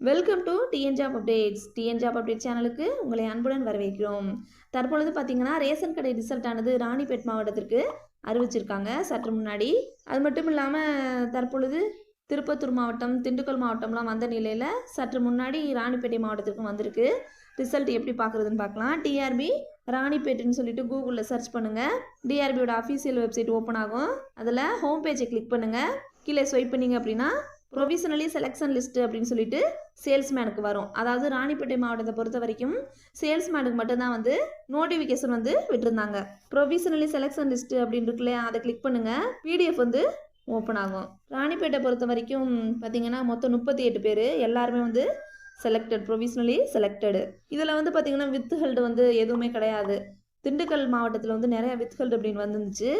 Welcome to TN job updates TN job update சேனலுக்கு உங்களை அன்புடன் வரவேற்கிறோம். தற்பொழுது பார்த்தீங்கன்னா ரேஷன் கடை ரிசல்ட் ஆனது ராணிப்பேட் மாவட்டத்திற்கு அறிவிச்சிருக்காங்க. சற்று முன்னாடி. அது மட்டும் இல்லாமல் தற்பொழுது திருப்பத்தூர் மாவட்டம் திண்டுக்கல் மாவட்டம்லாம் வந்த நிலையில் சற்று முன்னாடி ராணிப்பேட்டை மாவட்டத்திற்கும் வந்திருக்கு. ரிசல்ட் எப்படி பார்க்குறதுன்னு பார்க்கலாம் டிஆர்பி ராணிப்பேட்டுன்னு சொல்லிட்டு கூகுளில் சர்ச் பண்ணுங்கள் டிஆர்பியோட அஃபீஷியல் வெப்சைட் ஓப்பன் ஆகும். அதில் ஹோம் பேஜை கிளிக் பண்ணுங்கள் கீழே ஸ்வைப் பண்ணிங்க அப்படின்னா ப்ரொவிஷனலி செலெக்ஷன் லிஸ்ட்டு அப்படின்னு சொல்லிட்டு சேல்ஸ்மேனுக்கு வரும். அதாவது ராணிப்பேட்டை மாவட்டத்தை பொறுத்த வரைக்கும் சேல்ஸ்மேனுக்கு மட்டும்தான் வந்து நோட்டிஃபிகேஷன் வந்து விட்டுருந்தாங்க. ப்ரொவிஷனலி செலெக்ஷன் லிஸ்ட்டு அப்படின்னு இல்லையா அதை கிளிக் பண்ணுங்கள் பிடிஎஃப் வந்து ஓப்பன் ஆகும். ராணிப்பேட்டை பொறுத்த வரைக்கும் பார்த்தீங்கன்னா மொத்தம் முப்பத்தி எட்டு பேர் எல்லாருமே வந்து செலக்டட் ப்ரொவிஷனலி செலக்டடு இதில் வந்து பார்த்தீங்கன்னா வித் ஹெல்டு வந்து எதுவுமே கிடையாது. திண்டுக்கல் மாவட்டத்தில் வந்து நிறையா வித் அப்படின்னு வந்துருந்துச்சு.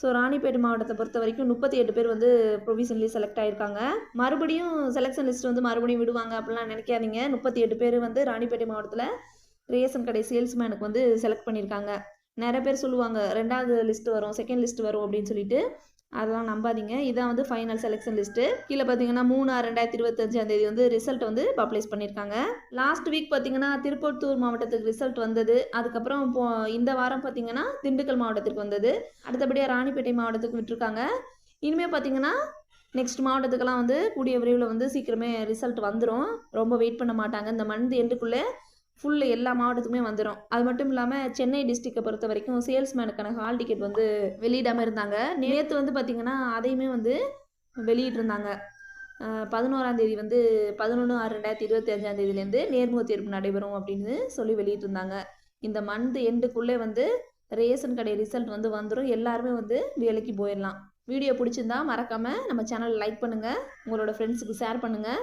ஸோ ராணிப்பேட்டை மாவட்டத்தை பொறுத்த வரைக்கும் முப்பத்தி எட்டு பேர் வந்து ப்ரொவிஷன்லி செலக்ட் ஆயிருக்காங்க. மறுபடியும் செலெக்ஷன் லிஸ்ட் வந்து மறுபடியும் விடுவாங்க அப்படிலாம் நினைக்காதீங்க. முப்பத்தி எட்டு பேர் வந்து ராணிப்பேட்டை மாவட்டத்தில் ரேஷன் கடை சேல்ஸ்மேனுக்கு வந்து செலக்ட் பண்ணியிருக்காங்க. நிறைய பேர் சொல்லுவாங்க ரெண்டாவது லிஸ்ட் வரும் செகண்ட் லிஸ்ட் வரும் அப்படின்னு சொல்லிட்டு. அதெல்லாம் நம்பாதீங்க. இதான் வந்து ஃபைனல் செலெக்ஷன் லிஸ்ட்டு கீழே பார்த்தீங்கன்னா மூணு ஆறு ரெண்டாயிரத்தி இருபத்தஞ்சாம் தேதி வந்து ரிசல்ட் வந்து பப்ளிஷ் பண்ணியிருக்காங்க. லாஸ்ட் வீக் பார்த்தீங்கன்னா திருப்பத்தூர் மாவட்டத்துக்கு ரிசல்ட் வந்தது. அதுக்கப்புறம் இப்போ இந்த வாரம் பார்த்தீங்கன்னா திண்டுக்கல் மாவட்டத்திற்கு வந்தது. அடுத்தபடியாக ராணிப்பேட்டை மாவட்டத்துக்கு விட்டுருக்காங்க. இனிமேல் பார்த்தீங்கன்னா நெக்ஸ்ட் மாவட்டத்துக்கெல்லாம் வந்து கூடிய விரைவில் வந்து சீக்கிரமே ரிசல்ட் வந்துடும் ரொம்ப வெயிட் பண்ண மாட்டாங்க. இந்த மந்த் எண்டுக்குள்ளே ஃபுல்லு எல்லா மாவட்டத்துக்குமே வந்துடும் அது மட்டும் இல்லாமல் சென்னை டிஸ்ட்ரிக்டை பொறுத்த வரைக்கும் சேல்ஸ்மேனுக்கான ஹால் டிக்கெட் வந்து வெளியிடாமல் இருந்தாங்க. நேற்று வந்து பார்த்திங்கன்னா அதையுமே வந்து வெளியிட்டிருந்தாங்க. பதினோராம் தேதி வந்து பதினொன்று ஆறு ரெண்டாயிரத்தி இருபத்தி அஞ்சாம் தேதியிலேருந்து நேர்முக தேர்வு நடைபெறும் அப்படின்னு சொல்லி வெளியிட்டிருந்தாங்க. இந்த மந்த் எண்டுக்குள்ளே வந்து ரேஷன் கடை ரிசல்ட் வந்து வந்துடும் எல்லாருமே வந்து வேலைக்கு போயிடலாம். வீடியோ பிடிச்சிருந்தா மறக்காமல் நம்ம சேனலை லைக் பண்ணுங்கள் உங்களோட ஃப்ரெண்ட்ஸுக்கு ஷேர் பண்ணுங்கள்